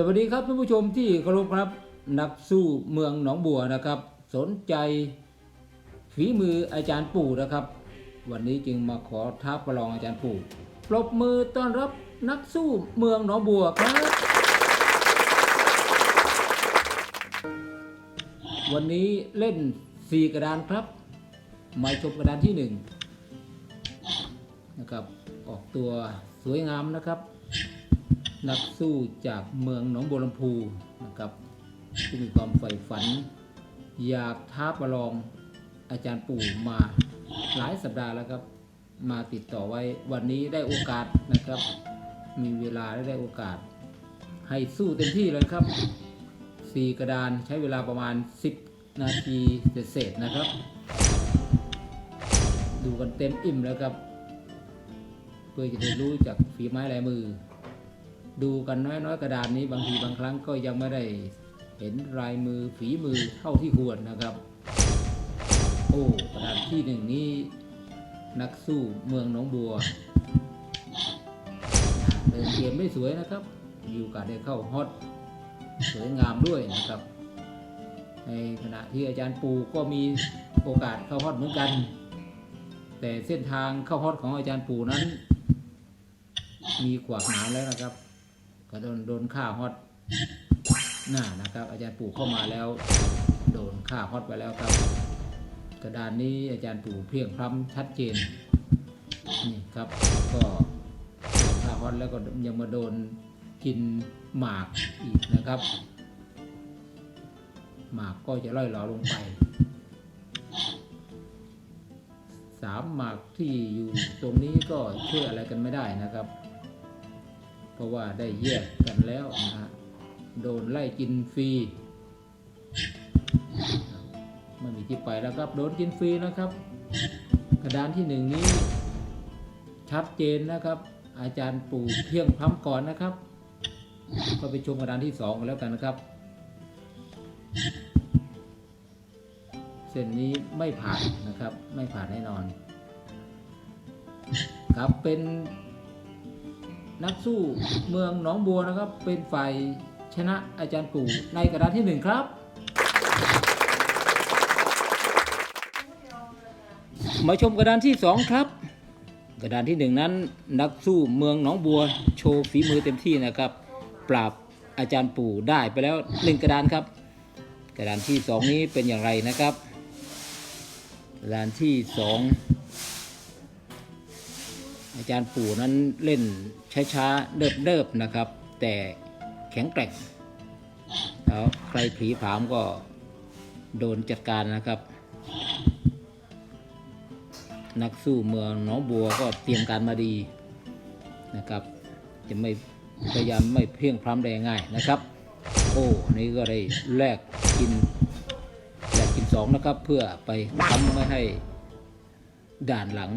สวัสดีครับท่านผู้ชมที่เคารพครับ นักสู้เมืองหนองบัวนะครับ สนใจฝีมืออาจารย์ปู่นะครับ วันนี้จึงมาขอท้าประลองอาจารย์ปู่ปรบมือต้อนรับนักสู้เมืองหนองบัวครับ วันนี้เล่นสี่กระดานครับไม่ชมกระดานที่หนึ่งนะครับ ออกตัวสวยงามนะครับ นักสู้จากเมืองหนองบัวลำพูนะครับที่มีความใฝ่ฝัน อยากท้าประลองอาจารย์ปู่มาหลายสัปดาห์แล้วครับ มาติดต่อไว้วันนี้ได้โอกาสนะครับ มีเวลาได้โอกาส ให้สู้เต็มที่เลยครับสี่กระดานใช้เวลาประมาณ 10 นาทีเศษนะครับ ดูกันเต็มอิ่มแล้วครับ เพื่อจะได้รู้จากฝีไม้ลายมือ ดูกันน้อยๆกระดานนี้บางทีบางครั้งก็ยังไม่ได้เห็นลายมือฝีมือเท่าที่ควรนะครับ โอ้กระดานที่หนึ่งนี้นักสู้เมืองหนองบัวเดินเกมไม่สวยนะครับมีโอกาสได้เข้าฮอตสวยงามด้วยนะครับ ในขณะที่อาจารย์ปูก็มีโอกาสเข้าฮอตเหมือนกัน แต่เส้นทางเข้าฮอตของอาจารย์ปูนั้น มีขวากหนามแล้วนะครับ ก็โดนโดนฆ่าฮอตหน้านะครับ อาจารย์ปู่เข้ามาแล้ว โดนฆ่าฮอตไปแล้วครับ กระดานนี้อาจารย์ปู่เพียงพร้ำชัดเจนนี่ครับก็ฆ่าฮอตแล้วก็ยังมาโดนกินหมากอีกนะครับ หมากก็จะล่อยหลอลงไปสามหมากที่อยู่ตรงนี้ก็ช่วยอะไรกันไม่ได้นะครับ เพราะว่าได้แยกกันแล้วนะฮะโดนไล่กินฟรีไม่มีที่ไปแล้วครับโดนกินฟรีนะครับ กระดานที่หนึ่งนี้ ชัดเจนนะครับ อาจารย์ปู่เพียงพร้ำก่อนนะครับ ก็ไปชมกระดานที่สองกันแล้วกันนะครับ เส้นนี้ไม่ผ่านนะครับ ไม่ผ่านแน่นอน ครับเป็น นักสู้เมืองหนองบัวนะครับ เป็นฝ่ายชนะอาจารย์ปู่ในกระดานที่หนึ่งครับ มาชมกระดานที่สองครับ กระดานที่หนึ่งนั้น นักสู้เมืองหนองบัว โชว์ฝีมือเต็มที่นะครับ ปราบอาจารย์ปู่ได้ไปแล้วหนึ่งกระดานครับ กระดานที่สองนี้เป็นอย่างไรนะครับ กระดานที่สอง จารย์ปู่นั้นเล่นช้าๆเนิบๆนะครับ แต่แข็งแกร่งแล้วใครผีผามก็โดนจัดการนะครับ นักสู้เมืองหนองบัวก็เตรียมการมาดีนะครับ จะไม่พยายามไม่เพียงพร้ำได้ง่ายนะครับ โอ้นี่ก็ได้แลกกินแลกกินสองนะครับ เพื่อไปทำไม่ให้ด่านหลัง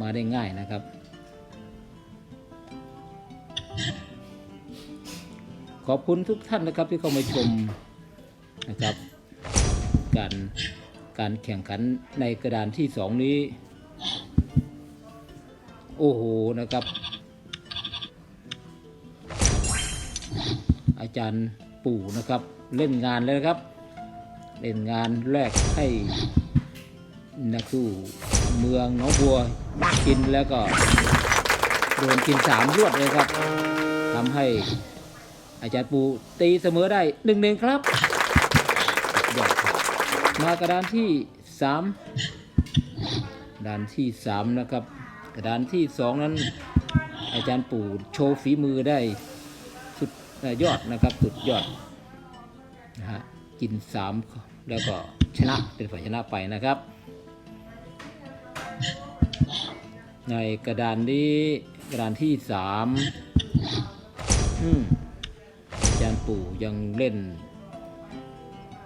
มาได้ง่ายนะครับ ขอบคุณทุกท่านนะครับที่เข้ามาชมนะครับ การการแข่งขันในกระดานที่สองนี้ โอ้โหนะครับ อาจารย์ปู่นะครับ เล่นงานเลยนะครับ เล่นงานแรกให้นักสู้ เมืองหนองบัวกินแล้วก็โดนกินสามรวดเลยครับทำให้อาจารย์ปูตีเสมอได้หนึ่งหนึ่งครับ มากระดานที่สามดานที่สามนะครับ กระดานที่สองนั้น อาจารย์ปู่โชว์ฝีมือได้สุดยอดนะครับสุดยอดนะฮะกินสามแล้วก็ชนะเป็นฝ่ายชนะไปนะครับ ในกระดานนี้กระดานที่สามอืมอาจารย์ปู่ยังเล่น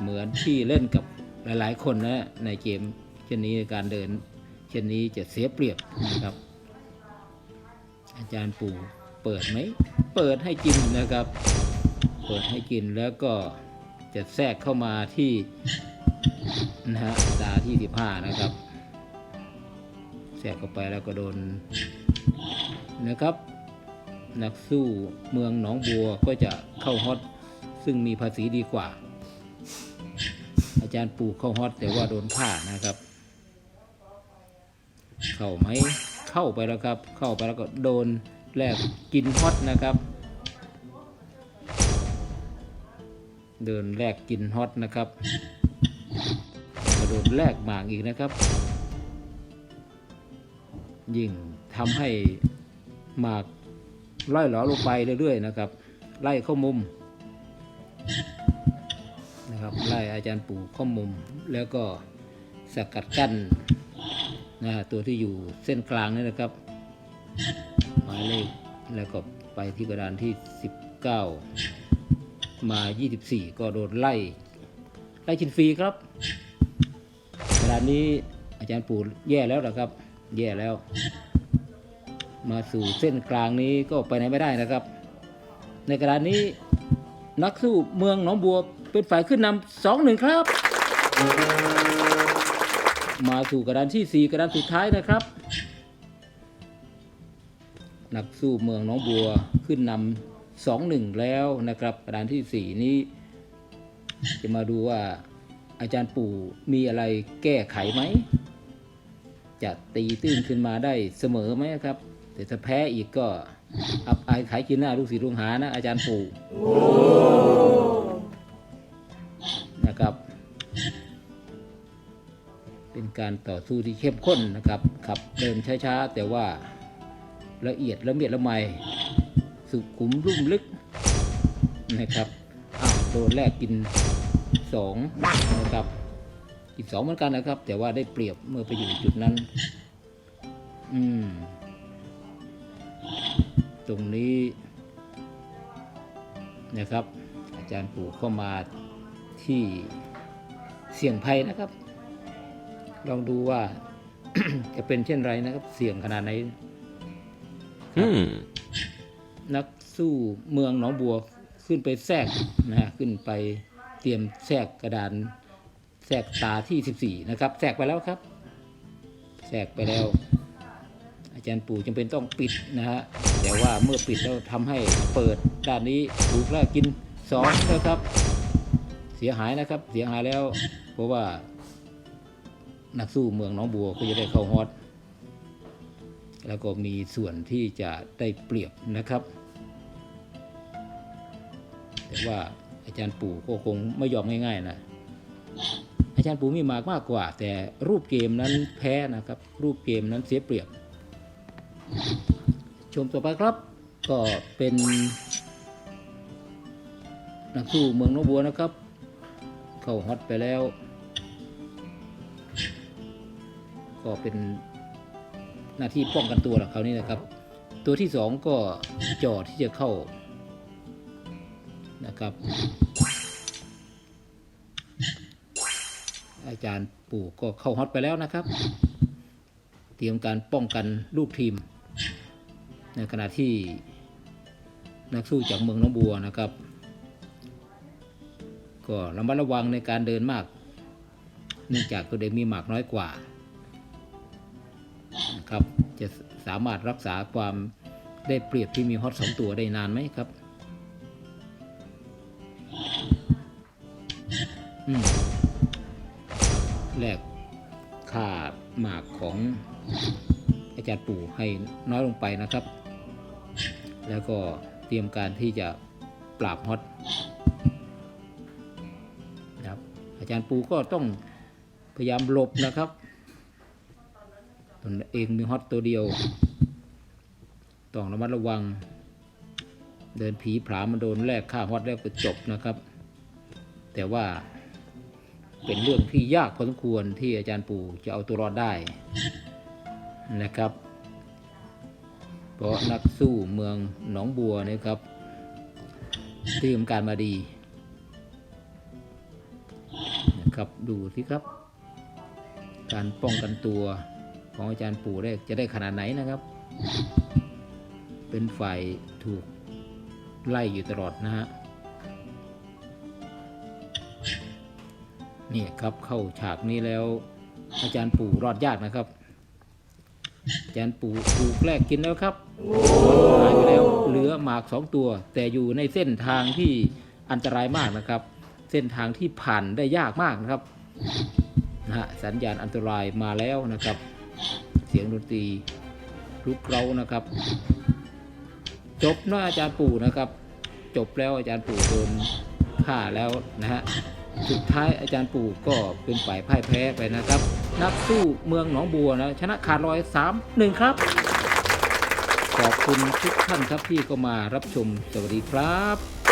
เหมือนที่เล่นกับหลาย ๆ คนนะในเกมเช่นนี้การเดิน เช่นนี้จะเสียเปรียบนะครับ อาจารย์ปู่เปิดไหม เปิดให้กินนะครับ เปิดให้กินแล้วก็จะแทรกเข้ามาที่นะฮะตาที่สิบห้านะครับ แทรกเข้าไปแล้วก็โดนนะครับ นักสู้เมืองหนองบัวก็จะเข้าฮอตซึ่งมีภาษีดีกว่า อาจารย์ปู่เข้าฮอตแต่ว่าโดนผ้านะครับ เข้าไหมเข้าไปแล้วครับ เข้าไปแล้วก็โดนแลกกินฮอตนะครับเดินแลกกินฮอตนะครับกระโดดแลกหมากอีกนะครับ ยิ่งทำให้หมากไล่หลอลงไปเรื่อยๆนะครับ ไล่เข้ามุมนะครับไล่อาจารย์ปู่เข้ามุม แล้วก็สกัดกั้นนะตัวที่อยู่เส้นกลางนี่นะครับ หมายเลขแล้วก็ไปที่กระดานที่ 19 มา 24 ก็โดนไล่ ไล่กินฟรีครับกระดานนี้อาจารย์ปู่แย่แล้วนะครับ แย่แล้ว มาสู่เส้นกลางนี้ก็ไปไหนไม่ได้นะครับ ในกระดานนี้นักสู้เมืองหนองบัวเป็นฝ่ายขึ้นนำสองหนึ่งครับ มาสู่กระดานที่ 4 กระดานสุดท้ายนะครับ นักสู้เมืองหนองบัวขึ้นนำสองหนึ่งแล้วนะครับ กระดานที่ 4 นี้ จะมาดูว่าอาจารย์ปู่มีอะไรแก้ไขไหม จะตีตื้นขึ้นมาได้เสมอไหมครับ แต่ถ้าแพ้อีกก็อับอายขายกินหน้าลูกศิษย์ลูกหานะอาจารย์ปู่นะครับ เป็นการต่อสู้ที่เข้มข้นนะครับขับเดินช้าๆ แต่ว่าละเอียดละเมียดละไมสุขุมรุ่มลึกนะครับอ้าวโดนแรกกินสองนะครับ กินสองเหมือนกันนะครับ แต่ว่าได้เปรียบเมื่อไปอยู่จุดนั้น อืม ตรงนี้นะครับ อาจารย์ปู่เข้ามาที่เสี่ยงภัยนะครับ ลองดูว่า จะเป็นเช่นไรนะครับ เสี่ยงขนาดไหน Hmm. นักสู้เมืองหนองบัวขึ้นไปแทรกนะฮะขึ้นไปเตรียมแทรกกระดาน แทรกตาที่14นะครับแทรกไปแล้วครับแทรกไปแล้ว อาจารย์ปู่จำเป็นต้องปิดนะฮะแต่ว่าเมื่อปิดแล้วทำให้เปิดด้านนี้ถูกแลกกินสองนะครับ เสียหายนะครับ เสียหายแล้ว เพราะว่า นักสู้เมืองหนองบัวก็จะได้เข้าฮอตแล้วก็มีส่วนที่จะได้เปรียบนะครับ แต่ว่าอาจารย์ปู่ก็คงไม่ยอมง่ายๆนะ อาจารย์ปูมีหมากมากกว่า แต่รูปเกมนั้นแพ้นะครับ รูปเกมนั้นเสียเปรียบ ชมต่อไปครับ ก็เป็นนักสู้เมืองนบัวนะครับ เข้าฮอตไปแล้ว ก็เป็นหน้าที่ป้องกันตัวของเขานี่นะครับ ตัวที่สองก็จ่อที่จะเข้านะครับ อาจารย์ปู่ก็เข้าฮอตไปแล้วนะครับ เตรียมการป้องกันลูกทีม ในขณะที่นักสู้จากเมืองน้องบัวนะครับ ก็ระมัดระวังในการเดินมาก เนื่องจากตัวเด็กมีหมากน้อยกว่านะครับจะสามารถรักษาความได้เปรียบที่มีฮอตสองตัวได้นานไหมครับ อืม ของอาจารย์ปู่ให้น้อยลงไปนะครับ แล้วก็เตรียมการที่จะปราบฮอตนะครับ อาจารย์ปู่ก็ต้องพยายามหลบนะครับตนเองมีฮอตตัวเดียว ต้องระมัดระวัง เดินผีผลามันโดนแลกค่าฮอตแล้วก็จบนะครับ แต่ว่า เป็นเรื่องที่ยากพอสมควรที่อาจารย์ปู่จะเอาตัวรอดได้นะครับ เพราะนักสู้เมืองหนองบัวนะครับเตรียมการมาดีนะครับดูสิครับ การป้องกันตัวของอาจารย์ปู่ได้จะได้ขนาดไหนนะครับ เป็นฝ่ายถูกไล่อยู่ตลอดนะฮะ นี่ครับเข้าฉากนี้แล้ว อาจารย์ปู่รอดยากนะครับ อาจารย์ปู่ถูกแลกกินแล้วครับหายไปแล้วเหลือหมากสองตัว แต่อยู่ในเส้นทางที่อันตรายมากนะครับ เส้นทางที่ผ่านได้ยากมากนะครับนะฮะสัญญาณอันตรายมาแล้วนะครับ เสียงดนตรีลุกเรานะครับ จบนะอาจารย์ปู่นะครับ จบแล้วอาจารย์ปู่โดนฆ่าแล้วนะฮะ สุดท้ายอาจารย์ปู่ก็เป็นฝ่ายพ่ายแพ้ไปนะครับ นักสู้เมืองหนองบัวนะชนะขาดลอยสามหนึ่งครับ ขอบคุณทุกท่านครับที่เข้ามารับชมสวัสดีครับ